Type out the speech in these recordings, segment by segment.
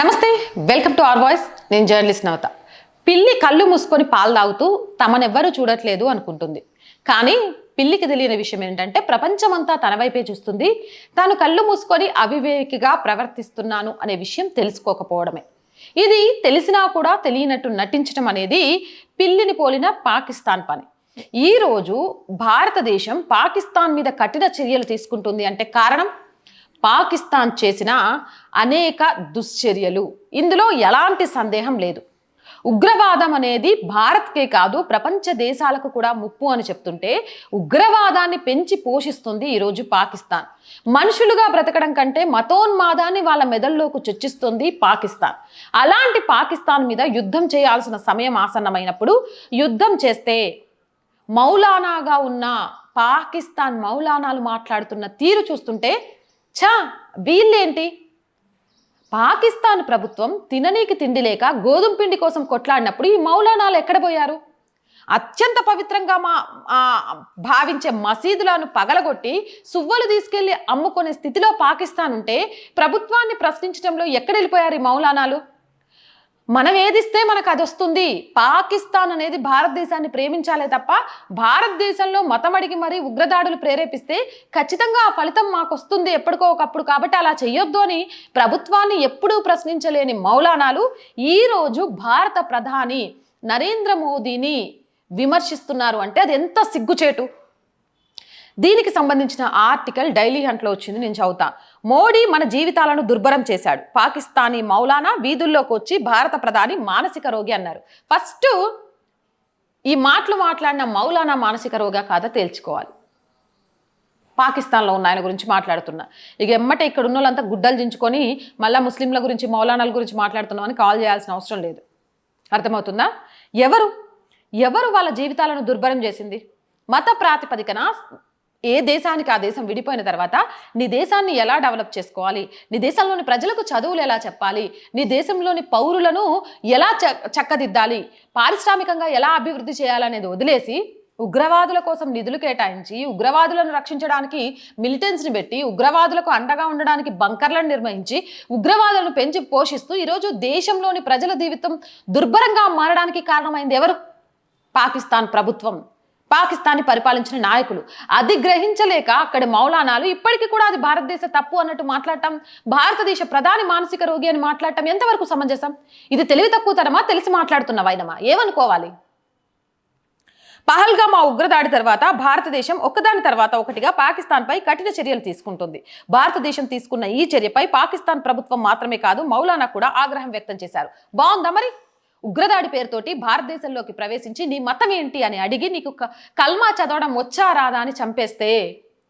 నమస్తే welcome to are voice. నేను journalist నవత. పిల్లి కళ్ళు మూసుకొని పాలు తాగుతూ తమనెవ్వరూ చూడట్లేదు అనుకుంటుంది. కానీ పిల్లికి తెలియని విషయం ఏంటంటే ప్రపంచమంతా తన వైపే చూస్తుంది. తాను కళ్ళు మూసుకొని అవివేకిగా ప్రవర్తిస్తున్నాను అనే విషయం తెలుసుకోకపోవడమే. ఇది తెలిసినా కూడా తెలియనట్టు నటించడం అనేది పిల్లిని పోలిన పాకిస్తాన్ పని. ఈరోజు భారతదేశం పాకిస్తాన్ మీద కఠిన చర్యలు తీసుకుంటుంది అంటే కారణం పాకిస్తాన్ చేసిన అనేక దుశ్చర్యలు. ఇందులో ఎలాంటి సందేహం లేదు. ఉగ్రవాదం అనేది భారత్కే కాదు ప్రపంచ దేశాలకు కూడా ముప్పు అని చెప్తుంటే ఉగ్రవాదాన్ని పెంచి పోషిస్తుంది ఈరోజు పాకిస్తాన్. మనుషులుగా బ్రతకడం కంటే మతోన్మాదాన్ని వాళ్ళ మెదల్లోకి చొచ్చిస్తుంది పాకిస్తాన్. అలాంటి పాకిస్తాన్ మీద యుద్ధం చేయాల్సిన సమయం ఆసన్నమైనప్పుడు యుద్ధం చేస్తే మౌలానాగా ఉన్న పాకిస్తాన్ మౌలానాలు మాట్లాడుతున్న తీరు చూస్తుంటే ఛా వీళ్ళేంటి? పాకిస్తాన్ ప్రభుత్వం తిననీకి తిండి లేక గోధుమ పిండి కోసం కొట్లాడినప్పుడు ఈ మౌలానాలు ఎక్కడ పోయారు? అత్యంత పవిత్రంగా మా భావించే మసీదులను పగలగొట్టి సువ్వలు తీసుకెళ్ళి అమ్ముకునే స్థితిలో పాకిస్తాన్ ఉంటే ప్రభుత్వాన్ని ప్రశ్నించడంలో ఎక్కడ వెళ్ళిపోయారు ఈ మౌలానాలు? మనం ఏదిస్తే మనకు అది వస్తుంది. పాకిస్తాన్ అనేది భారతదేశాన్ని ప్రేమించాలే తప్ప భారతదేశంలో మతం అడిగి మరీ ఉగ్రదాడులు ప్రేరేపిస్తే ఖచ్చితంగా ఆ ఫలితం మాకు వస్తుంది ఎప్పటికో ఒకప్పుడు. కాబట్టి అలా చేయొద్దు అని ప్రభుత్వాన్ని ఎప్పుడూ ప్రశ్నించలేని మౌలానాలు ఈరోజు భారత ప్రధాని నరేంద్ర మోదీని విమర్శిస్తున్నారు. అంటే అది ఎంత సిగ్గుచేటు. దీనికి సంబంధించిన ఆర్టికల్ డైలీ హంట్లో వచ్చింది నేను చదువుతా. మోడీ మన జీవితాలను దుర్భరం చేశాడు. పాకిస్తానీ మౌలానా వీధుల్లోకి వచ్చి భారత ప్రధాని మానసిక రోగి అన్నారు. ఫస్ట్ ఈ మాటలు మాట్లాడిన మౌలానా మానసిక రోగా కాదా తేల్చుకోవాలి. పాకిస్తాన్లో ఉన్న ఆయన గురించి మాట్లాడుతున్నా. ఇక ఎమ్మటే ఇక్కడ ఉన్న వాళ్ళంతా గుడ్డలు దించుకొని మళ్ళీ ముస్లింల గురించి మౌలానాల గురించి మాట్లాడుతున్నామని కాల్ చేయాల్సిన అవసరం లేదు. అర్థమవుతుందా? ఎవరు? ఎవరు వాళ్ళ జీవితాలను దుర్భరం చేసింది? మత ప్రాతిపదికన ఏ దేశానికి ఆ దేశం విడిపోయిన తర్వాత నీ దేశాన్ని ఎలా డెవలప్ చేసుకోవాలి? నీ దేశంలోని ప్రజలకు చదువులు ఎలా చెప్పాలి? నీ దేశంలోని పౌరులను ఎలా చ చక్కదిద్దాలి? పారిశ్రామికంగా ఎలా అభివృద్ధి చేయాలనేది వదిలేసి ఉగ్రవాదుల కోసం నిధులు కేటాయించి ఉగ్రవాదులను రక్షించడానికి మిలిటెన్స్ని పెట్టి ఉగ్రవాదులకు అండగా ఉండడానికి బంకర్లను నిర్వహించి ఉగ్రవాదులను పెంచి పోషిస్తూ ఈరోజు దేశంలోని ప్రజల జీవితం దుర్భరంగా మారడానికి కారణమైంది ఎవరు? పాకిస్తాన్ ప్రభుత్వం. పాకిస్తాన్ని పరిపాలించిన నాయకులు. అది గ్రహించలేక అక్కడి మౌలానాలు ఇప్పటికీ కూడా అది భారతదేశ తప్పు అన్నట్టు మాట్లాడటం భారతదేశ ప్రధాని మానసిక రోగి అని మాట్లాడటం ఎంతవరకు సమంజసం? ఇది తెలివి తక్కువతనమా? తెలిసి మాట్లాడుతున్న వైనమా ఏమనుకోవాలి? పహల్గామా ఉగ్రదాడి తర్వాత భారతదేశం ఒకదాని తర్వాత ఒకటిగా పాకిస్తాన్పై కఠిన చర్యలు తీసుకుంటుంది. భారతదేశం తీసుకున్న ఈ చర్యపై పాకిస్తాన్ ప్రభుత్వం మాత్రమే కాదు మౌలానా కూడా ఆగ్రహం వ్యక్తం చేశారు. బాగుందా మరి? ఉగ్రదాడి పేరుతోటి భారతదేశంలోకి ప్రవేశించి నీ మతం ఏంటి అని అడిగి నీకు క- కల్మా చదవడం వచ్చా రాదా అని చంపేస్తే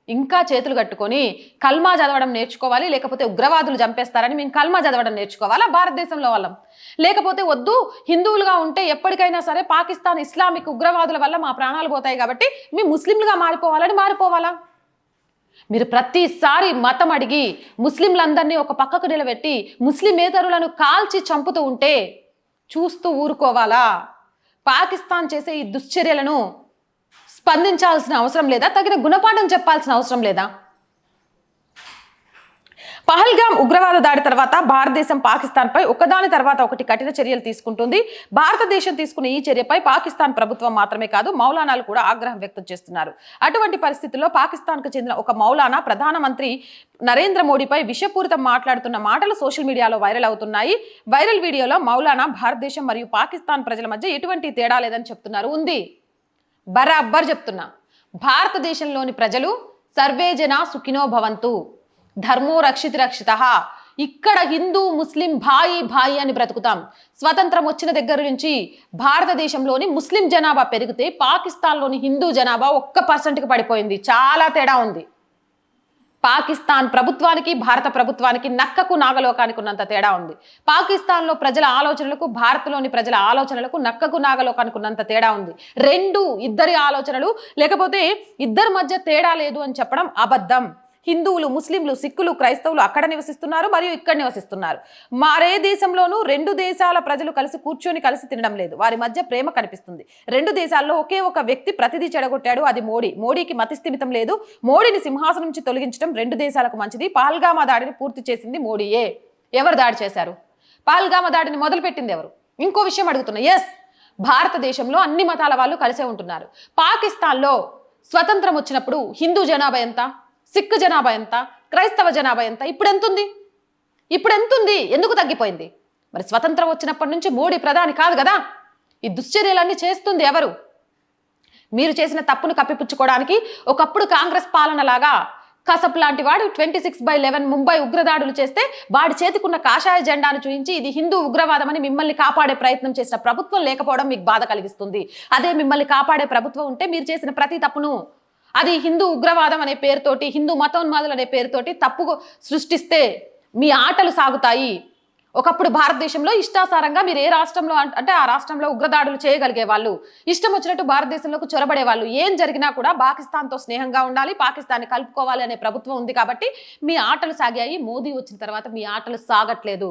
ఇంకా చేతులు కట్టుకొని కల్మా చదవడం నేర్చుకోవాలి లేకపోతే ఉగ్రవాదులు చంపేస్తారని మేము కల్మా చదవడం నేర్చుకోవాలా భారతదేశంలో వాళ్ళం? లేకపోతే వద్దు హిందువులుగా ఉంటే ఎప్పటికైనా సరే పాకిస్తాన్ ఇస్లామిక్ ఉగ్రవాదుల వల్ల మా ప్రాణాలు పోతాయి కాబట్టి మేము ముస్లింలుగా మారిపోవాలని మారిపోవాలా? మీరు ప్రతిసారి మతం అడిగి ముస్లింలందరినీ ఒక పక్కకు నిలబెట్టి ముస్లిమేతరులను కాల్చి చంపుతూ ఉంటే చూస్తూ ఊరుకోవాలా? పాకిస్తాన్ చేసే ఈ దుశ్చర్యలను స్పందించాల్సిన అవసరం లేదా? తగిన గుణపాఠం చెప్పాల్సిన అవసరం లేదా పహల్గామ్ ఉగ్రవాద దాడి తర్వాత భారతదేశం పాకిస్తాన్పై ఒకదాని తర్వాత ఒకటి కఠిన చర్యలు తీసుకుంటుంది. భారతదేశం తీసుకున్న ఈ చర్యపై పాకిస్తాన్ ప్రభుత్వం మాత్రమే కాదు మౌలానాలు కూడా ఆగ్రహం వ్యక్తం చేస్తున్నారు. అటువంటి పరిస్థితుల్లో పాకిస్తాన్కు చెందిన ఒక మౌలానా ప్రధానమంత్రి నరేంద్ర మోడీపై విషపూరితం మాట్లాడుతున్న మాటలు సోషల్ మీడియాలో వైరల్ అవుతున్నాయి. వైరల్ వీడియోలో మౌలానా భారతదేశం మరియు పాకిస్తాన్ ప్రజల మధ్య ఎటువంటి తేడా లేదని చెప్తున్నారు. ఉంది. బరాబ్బర్ చెప్తున్నా. భారతదేశంలోని ప్రజలు సర్వేజన సుఖినో భవంతు. ధర్మో రక్షిత రక్షిత. ఇక్కడ హిందూ ముస్లిం భాయి భాయి అని బ్రతుకుతాం. స్వతంత్రం వచ్చిన దగ్గర నుంచి భారతదేశంలోని ముస్లిం జనాభా పెరిగితే పాకిస్తాన్లోని హిందూ జనాభా ఒక్క పర్సెంట్కి పడిపోయింది. చాలా తేడా ఉంది. పాకిస్తాన్ ప్రభుత్వానికి భారత ప్రభుత్వానికి నక్కకు నాగలోకానికి ఉన్నంత తేడా ఉంది. పాకిస్తాన్లో ప్రజల ఆలోచనలకు భారత్లోని ప్రజల ఆలోచనలకు నక్కకు నాగలోకానికి ఉన్నంత తేడా ఉంది. రెండు ఇద్దరి ఆలోచనలు లేకపోతే ఇద్దరి మధ్య తేడా లేదు అని చెప్పడం అబద్ధం. హిందువులు ముస్లింలు సిక్కులు క్రైస్తవులు అక్కడ నివసిస్తున్నారు మరియు ఇక్కడ నివసిస్తున్నారు. మరే దేశంలోనూ రెండు దేశాల ప్రజలు కలిసి కూర్చొని కలిసి తినడం లేదు. వారి మధ్య ప్రేమ కనిపిస్తుంది. రెండు దేశాల్లో ఒకే ఒక వ్యక్తి ప్రతిదీ చెడగొట్టాడు. అది మోడీ. మోడీకి మతిస్థిమితం లేదు. మోడీని సింహాసనం నుంచి తొలగించడం రెండు దేశాలకు మంచిది. పాల్గామా దాడిని పూర్తి చేసింది మోడీయే. ఎవరు దాడి చేశారు? పాల్గామ దాడిని మొదలుపెట్టింది ఎవరు? ఇంకో విషయం అడుగుతున్నా. ఎస్ భారతదేశంలో అన్ని మతాల వాళ్ళు కలిసే ఉంటున్నారు. పాకిస్తాన్లో స్వతంత్రం వచ్చినప్పుడు హిందూ జనాభా ఎంత? సిక్కు జనాభా ఎంత? క్రైస్తవ జనాభా ఎంత? ఇప్పుడు ఎంత ఉంది ఇప్పుడు ఎంతుంది ఎందుకు తగ్గిపోయింది? మరి స్వతంత్రం వచ్చినప్పటి నుంచి మోడీ ప్రధాని కాదు కదా? ఈ దుశ్చర్యలన్నీ చేస్తుంది ఎవరు? మీరు చేసిన తప్పును కప్పిపుచ్చుకోవడానికి ఒకప్పుడు కాంగ్రెస్ పాలనలాగా కసప్ లాంటి వాడు twenty six by eleven Mumbai ఉగ్రదాడులు చేస్తే వాడి చేతికున్న కాషాయ జెండాను చూపించి ఇది హిందూ ఉగ్రవాదం అని మిమ్మల్ని కాపాడే ప్రయత్నం చేసిన ప్రభుత్వం లేకపోవడం మీకు బాధ కలిగిస్తుంది. అదే మిమ్మల్ని కాపాడే ప్రభుత్వం ఉంటే మీరు చేసిన ప్రతి తప్పును అది హిందూ ఉగ్రవాదం అనే పేరుతోటి హిందూ మతోన్మాదులు అనే పేరుతోటి తప్పు సృష్టిస్తే మీ ఆటలు సాగుతాయి. ఒకప్పుడు భారతదేశంలో ఇష్టాసారంగా మీరు ఏ రాష్ట్రంలో అంటే ఆ రాష్ట్రంలో ఉగ్రదాడులు చేయగలిగే వాళ్ళు ఇష్టం వచ్చినట్టు భారతదేశంలోకి చొరబడే వాళ్ళు ఏం జరిగినా కూడా పాకిస్తాన్తో స్నేహంగా ఉండాలి పాకిస్తాన్ని కలుపుకోవాలి అనే ప్రభుత్వం ఉంది కాబట్టి మీ ఆటలు సాగాయి మోదీ వచ్చిన తర్వాత మీ ఆటలు సాగట్లేదు.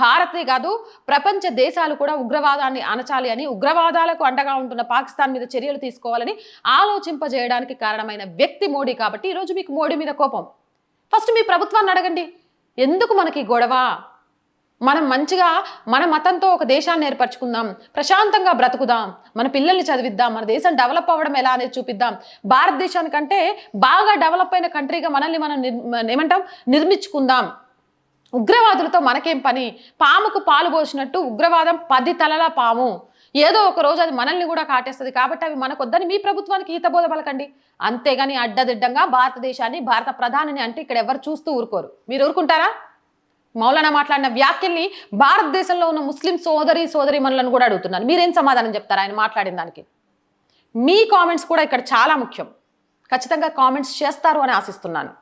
భారతే కాదు ప్రపంచ దేశాలు కూడా ఉగ్రవాదాన్ని అణచాలి అని ఉగ్రవాదాలకు అండగా ఉంటున్న పాకిస్తాన్ మీద చర్యలు తీసుకోవాలని ఆలోచింపజేయడానికి కారణమైన వ్యక్తి మోడీ కాబట్టి ఈరోజు మీకు మోడీ మీద కోపం. ఫస్ట్ మీ ప్రభుత్వాన్ని అడగండి. ఎందుకు మనకి గొడవ? మనం మంచిగా మన మతంతో ఒక దేశాన్ని ఏర్పరచుకుందాం ప్రశాంతంగా బ్రతుకుదాం మన పిల్లల్ని చదివిద్దాం మన దేశం డెవలప్ అవ్వడం ఎలా అనేది చూపిద్దాం. భారతదేశానికంటే బాగా డెవలప్ అయిన కంట్రీగా మనల్ని మనం ఏమంటాం? నిర్మించుకుందాం. ఉగ్రవాదులతో మనకేం పని? పాముకు పాలు పోసినట్టు ఉగ్రవాదం పది తలల పాము. ఏదో ఒక రోజు అది మనల్ని కూడా కాటేస్తుంది కాబట్టి అవి మనకొద్దని మీ ప్రభుత్వానికి ఈతబోధ పలకండి. అంతేగాని అడ్డదిడ్డంగా భారతదేశాన్ని భారత ప్రధానిని అంటే ఇక్కడ ఎవరు చూస్తూ ఊరుకోరు. మీరు ఊరుకుంటారా? మౌలానా మాట్లాడిన వ్యాఖ్యల్ని భారతదేశంలో ఉన్న ముస్లిం సోదరి సోదరి మనలను కూడా అడుగుతున్నారు మీరేం సమాధానం చెప్తారు ఆయన మాట్లాడిన దానికి? మీ కామెంట్స్ కూడా ఇక్కడ చాలా ముఖ్యం. ఖచ్చితంగా కామెంట్స్ చేస్తారు అని ఆశిస్తున్నాను.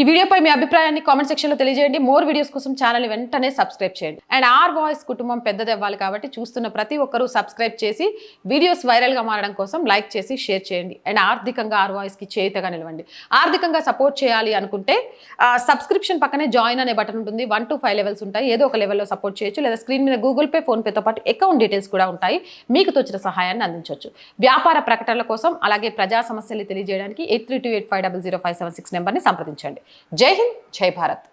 ఈ వీడియోపై మీ అభిప్రాయాన్ని కామెంట్ సెక్షన్లో తెలియజేయండి. మోర్ వీడియోస్ కోసం ఛానల్ వెంటనే సబ్స్క్రైబ్ చేయండి. అండ్ ఆర్ వాయిస్ కుటుంబం పెద్దదివ్వాలి కాబట్టి చూస్తున్న ప్రతి ఒక్కరూ సబ్స్క్రైబ్ చేసి వీడియోస్ వైరల్గా మారడం కోసం లైక్ చేసి షేర్ చేయండి. అండ్ ఆర్థికంగా ఆర్ వాయిస్కి చేతగా నిలవండి. ఆర్థికంగా సపోర్ట్ చేయాలి అనుకుంటే సబ్స్క్రిప్షన్ పక్కనే జాయిన్ అనే బటన్ ఉంటుంది. వన్ టు ఫైవ్ లెవెల్స్ ఉంటాయి. ఏదో ఒక లెవెల్లో సపోర్ట్ చేయొచ్చు. లేదా స్క్రీన్ మీద గూగుల్ పే ఫోన్పేతో పాటు అకౌంట్ డీటెయిల్స్ కూడా ఉంటాయి. మీకు తోచిన సహాయాన్ని అందించవచ్చు వ్యాపార ప్రకటనల కోసం అలాగే ప్రజా సమస్యలు తెలియజేయడానికి eight three two eight five double zero five seven six నెంబర్ని సంప్రదించండి. జై హింద్ జై భారత్.